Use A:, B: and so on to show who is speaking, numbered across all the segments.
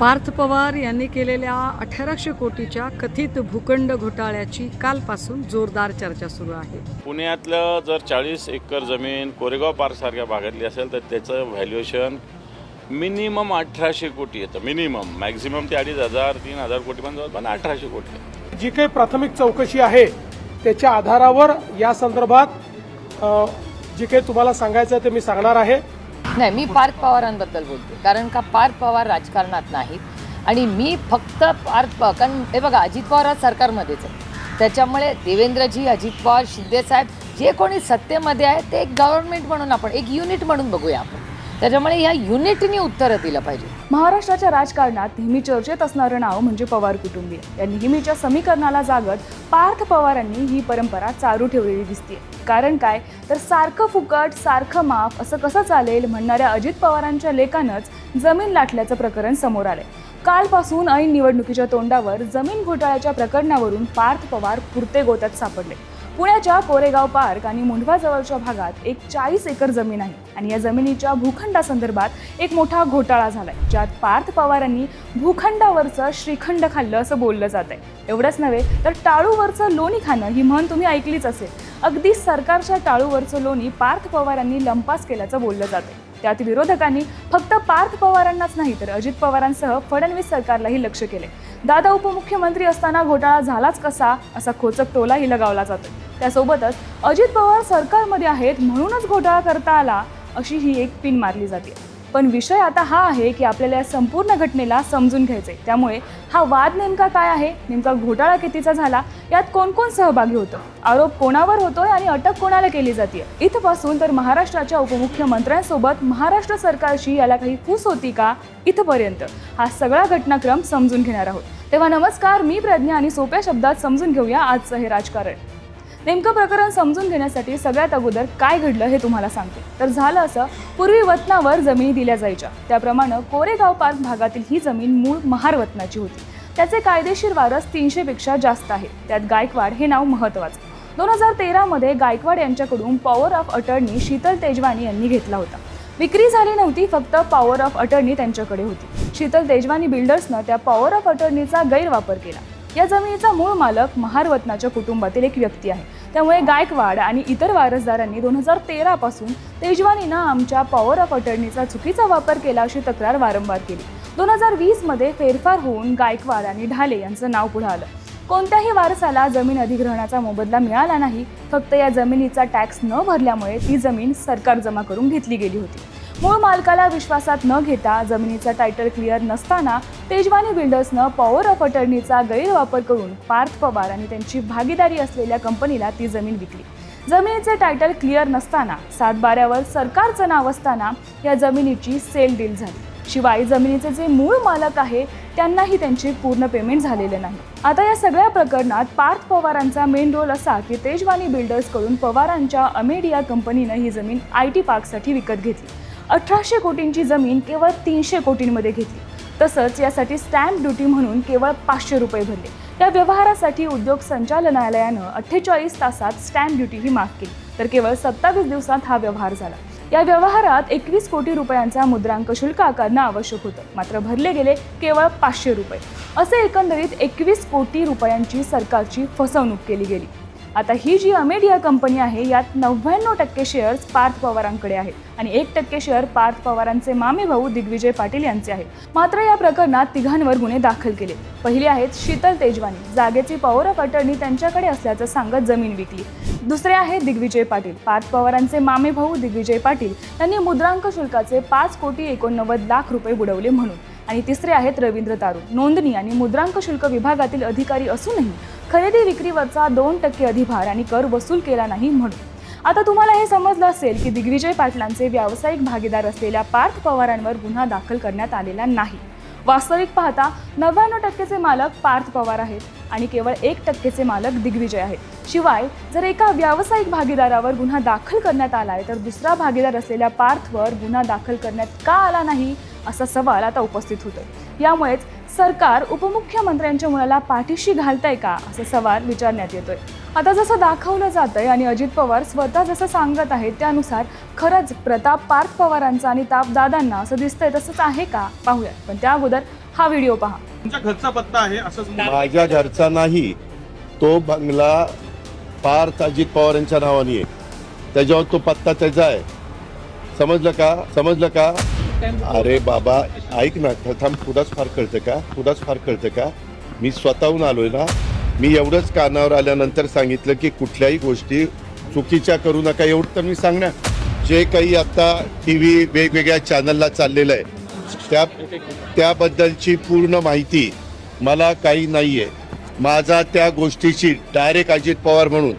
A: पार्थ पवार यांनी केलेल्या अठराशे कोटीच्या कथित भूखंड घोटाळ्याची कालपासून जोरदार चर्चा सुरू आहे.
B: पुण्यातलं जर चाळीस एकर जमीन कोरेगाव पार्कसारख्या भागातली असेल तर त्याचं व्हॅल्युएशन मिनिमम अठराशे कोटी येतं. मिनिमम मॅक्झिमम ते अडीच हजार तीन हजार कोटी पण पण अठराशे कोटी आहे.
C: जी काही प्राथमिक चौकशी आहे त्याच्या आधारावर या संदर्भात जे काही तुम्हाला सांगायचं आहे ते मी सांगणार आहे.
D: नाही मी पार्थ पवारांबद्दल बोलते. कारण का पार्थ पवार राजकारणात नाहीत. आणि मी फक्त पार्थ पवार कारण हे बघा अजित पवार आज सरकारमध्येच आहे. त्याच्यामुळे देवेंद्रजी अजित पवार शिंदेसाहेब जे कोणी सत्तेमध्ये आहे ते एक गव्हर्नमेंट म्हणून आपण एक युनिट म्हणून बघूया आपण. त्याच्यामुळे या युनिटनी उत्तरं दिलं पाहिजे.
E: महाराष्ट्राच्या राजकारणात नेहमी चर्चेत असणारं नाव म्हणजे पवार कुटुंबीय. या नेहमीच्या समीकरणाला जागत पार्थ पवारांनी ही परंपरा चालू ठेवलेली दिसते कारण काय? तर सारखं फुकट सारखं माफ असं कसं चालेल म्हणणाऱ्या अजित पवारांच्या लेखानंच जमीन लाटल्याचं प्रकरण समोर आलंय. कालपासून ऐन निवडणुकीच्या तोंडावर जमीन घोटाळ्याच्या प्रकरणावरून पार्थ पवार पुरते गोत्यात सापडले. पुण्याच्या कोरेगाव पार्क आणि मुंढवाजवळच्या भागात एक चाळीस एकर जमीन आहे. आणि या जमिनीच्या भूखंडासंदर्भात एक मोठा घोटाळा झालाय. ज्यात पार्थ पवारांनी भूखंडावरचं श्रीखंड खाल्लं असं बोललं जात आहे एवढंच नव्हे तर टाळूवरचं लोणी खाणं ही म्हण तुम्ही ऐकलीच असेल. अगदी सरकारच्या टाळूवरचं लोणी पार्थ पवारांनी लंपास केल्याचं बोललं जातं त्यात विरोधकांनी फक्त पार्थ पवारांनाच नाही तर अजित पवारांसह फडणवीस सरकारलाही लक्ष केले दादा उपमुख्यमंत्री असताना घोटाळा झालाच कसा असा खोचक टोलाही लगावला जातो त्यासोबतच अजित पवार सरकारमध्ये आहेत म्हणूनच घोटाळा करता आला अशी ही एक पिन मारली जाते. पण विषय आता हा आहे की आपल्याला या संपूर्ण घटनेला समजून घ्यायचंय. त्यामुळे हा वाद नेमका काय आहे? नेमका घोटाळा कितीचा झाला? यात कोण कोण सहभागी होतं? आरोप कोणावर होतोय आणि अटक कोणाला केली जाते इथपासून तर महाराष्ट्राच्या उपमुख्यमंत्र्यांसोबत महाराष्ट्र सरकारशी याला काही फूस होती का? इथपर्यंत. हा सगळा घटनाक्रम समजून घेणार आहोत. तेव्हा नमस्कार मी प्रज्ञा आणि सोप्या शब्दात समजून घेऊया आजचं हे राजकारण. नेमकं प्रकरण समजून घेण्यासाठी सगळ्यात अगोदर काय घडलं हे तुम्हाला सांगते. तर झालं असं पूर्वी वतनावर जमिनी दिल्या जायच्या. त्याप्रमाणे कोरेगाव पार्क भागातील ही जमीन मूळ महार वतनाची होती. त्याचे कायदेशीर वारस तीनशेपेक्षा जास्त आहे. त्यात गायकवाड हे नाव महत्त्वाचं. दोन हजार तेरामध्ये गायकवाड यांच्याकडून power of attorney Sheetal Tejwani यांनी घेतला होता. विक्री झाली नव्हती फक्त पॉवर ऑफ अटर्नी त्यांच्याकडे होती. शीतल तेजवानी बिल्डर्सनं त्या पॉवर ऑफ अटर्नीचा गैरवापर केला. या जमिनीचा मूळ मालक महारवतनाच्या कुटुंबातील एक व्यक्ती आहे. त्यामुळे गायकवाड आणि इतर वारसदारांनी दोन हजार तेरापासून तेजवानीनं आमच्या पॉवर ऑफ अटर्नीचा चुकीचा वापर केला अशी तक्रार वारंवार केली. दोन हजार वीसमध्ये फेरफार होऊन गायकवाड आणि ढाले यांचं नाव पुढं आलं. कोणत्याही वारसाला जमीन अधिग्रहणाचा मोबदला मिळाला नाही फक्त या जमिनीचा टॅक्स न भरल्यामुळे ती जमीन सरकार जमा करून घेतली गेली होती. मूळ मालकाला विश्वासात न घेता जमिनीचा टायटल क्लिअर नसताना तेजवानी बिल्डर्सनं पॉवर ऑफ अटर्नीचा गैरवापर करून पार्थ पवार आणि त्यांची भागीदारी असलेल्या कंपनीला ती जमीन विकली. जमिनीचे टायटल क्लिअर नसताना सातबाऱ्यावर सरकारचं नाव असताना या जमिनीची सेल डील झाली. शिवाय जमिनीचे जे मूळ मालक आहे त्यांनाही त्यांचे पूर्ण पेमेंट झालेले नाही. आता या सगळ्या प्रकरणात पार्थ पवारांचा मेन रोल असा की तेजवानी बिल्डर्सकडून पवारांच्या अमेडिया कंपनीनं ही जमीन आय टी पार्कसाठी विकत घेतली. अठराशे कोटींची जमीन केवळ तीनशे कोटींमध्ये घेतली. तसंच यासाठी स्टॅम्प ड्युटी म्हणून केवळ पाचशे रुपये भरले. या व्यवहारासाठी उद्योग संचालनालयानं अठ्ठेचाळीस तासात स्टॅम्प ड्युटी ही माफ केली. तर केवळ सत्तावीस दिवसात हा व्यवहार झाला. या व्यवहारात एकवीस कोटी रुपयांचा मुद्रांक शुल्क आकारणं आवश्यक होतं. मात्र भरले गेले केवळ पाचशे रुपये. असे एकंदरीत एकवीस कोटी रुपयांची सरकारची फसवणूक केली गेली. आता ही जी अमेडिया कंपनी आहे यात नव्याण्णव टक्के शेअर्स पार्थ पवारांकडे आहेत. आणि एक टक्के शेअर पार्थ पवारांचे मामे भाऊ दिग्विजय पाटील यांचे आहेत. मात्र या प्रकरणात तिघांवर गुन्हे दाखल केले. पहिली आहेत शीतल तेजवानी जागेची पॉवर ऑफ अटर्नी त्यांच्याकडे असल्याचं सांगत जमीन विकली. दुसरे आहेत दिग्विजय पाटील पार्थ पवारांचे मामे भाऊ दिग्विजय पाटील यांनी मुद्रांक शुल्काचे पाच कोटी एकोणनव्वद लाख रुपये बुडवले म्हणून. आणि तिसरे आहेत रवींद्र तारू नोंदणी आणि मुद्रांक शुल्क विभागातील अधिकारी असूनही खरेदी विक्रीवरचा दोन टक्के अधिभार आणि कर वसूल केला नाही म्हणून. आता तुम्हाला हे समजलं असेल की दिग्विजय पाटलांचे व्यावसायिक भागीदार असलेल्या पार्थ पवारांवर गुन्हा दाखल करण्यात आलेला नाही. वास्तविक पाहता नव्याण्णव टक्केचे मालक पार्थ पवार आहेत आणि केवळ एक टक्केचे मालक दिग्विजय आहेत. शिवाय जर एका व्यावसायिक भागीदारावर गुन्हा दाखल करण्यात आलाय तर दुसरा भागीदार असलेल्या पार्थवर गुन्हा दाखल करण्यात का आला नाही असा सवाल आता उपस्थित होतो यामुळेच सरकार उपमुख्यमंत्र्यांच्या मुलाला पाठीशी घालतंय का? असा सवाल विचारण्यात येतोय. आता जसं दाखवलं जात आहे आणि अजित पवार स्वतः जसं सांगत आहेत त्यानुसार खरंच प्रताप पार्थ पवारांचा आणि ताप दादांना असं दिसतंय तसंच आहे का? पाहूया पण त्या अगोदर हा व्हिडिओ पहा.
F: तुमच्या घरचा पत्ता आहे असं.
G: माझ्या घरचा नाही. तो बंगला पार्थ अजित पवार यांच्या नावाने आहे. त्याच्यावर तो पत्ता त्याचा आहे. समजलं का? समजलं का? अरे बाबा ऐक ना थांब तुलाच फार कळतं का? तुलाच फार कळतं का? मी स्वतःहून आलोय ना मी एवढंच कानावर आल्यानंतर सांगितलं की कुठल्याही गोष्टी चुकीच्या करू नका एवढं तर मी सांगणार. जे काही आता टी व्ही वेगवेगळ्या चॅनलला चाललेलं आहे त्या त्याबद्दलची पूर्ण माहिती मला काही नाही आहे माझा त्या गोष्टीशी डायरेक्ट अजित पवार म्हणून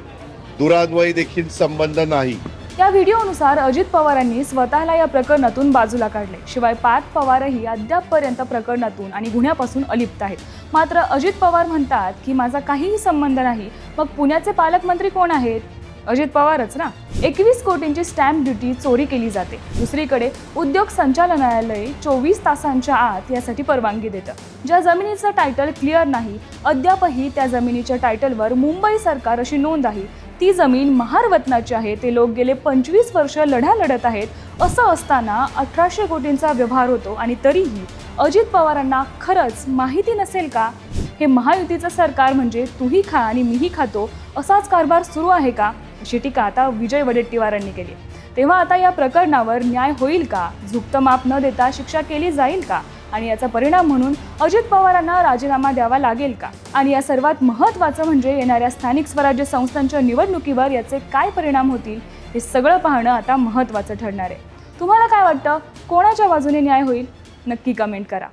G: दुरान्वय देखील संबंध नाही.
E: या व्हिडिओनुसार अजित पवारांनी स्वतःला या प्रकरणातून बाजूला काढले. शिवाय पार्थ पवारही अद्यापपर्यंत प्रकरणातून आणि गुन्ह्यापासून अलिप्त आहेत. मात्र अजित पवार म्हणतात की माझा काहीही संबंध नाही. मग पुण्याचे पालकमंत्री कोण आहेत? अजित पवारच ना. एकवीस कोटींची स्टॅम्प ड्युटी चोरी केली जाते. दुसरीकडे उद्योग संचालनालय चोवीस तासांच्या आत यासाठी परवानगी देतं. ज्या जमिनीचं टायटल क्लिअर नाही अद्यापही त्या जमिनीच्या टायटलवर मुंबई सरकार अशी नोंद आहे. ती जमीन महारवतनाची आहे. ते लोक गेले पंचवीस वर्ष लढा लढत आहेत. असं असताना अठराशे कोटींचा व्यवहार होतो आणि तरीही अजित पवारांना खरंच माहिती नसेल का? हे महायुतीचं सरकार म्हणजे तूही खा आणि मीही खातो असाच कारभार सुरू आहे का? अशी टीका आता विजय वडेट्टीवारांनी केली. तेव्हा आता या प्रकरणावर न्याय होईल का? झुकतं माप न देता शिक्षा केली जाईल का? आणि याचा परिणाम म्हणून अजित पवारांना राजीनामा द्यावा लागेल का? आणि या सर्वात महत्त्वाचं म्हणजे येणाऱ्या स्थानिक स्वराज्य संस्थांच्या निवडणुकीवर याचे काय परिणाम होतील हे सगळं पाहणं आता महत्त्वाचं ठरणार आहे. तुम्हाला काय वाटतं? कोणाच्या बाजूने न्याय होईल? नक्की कमेंट करा.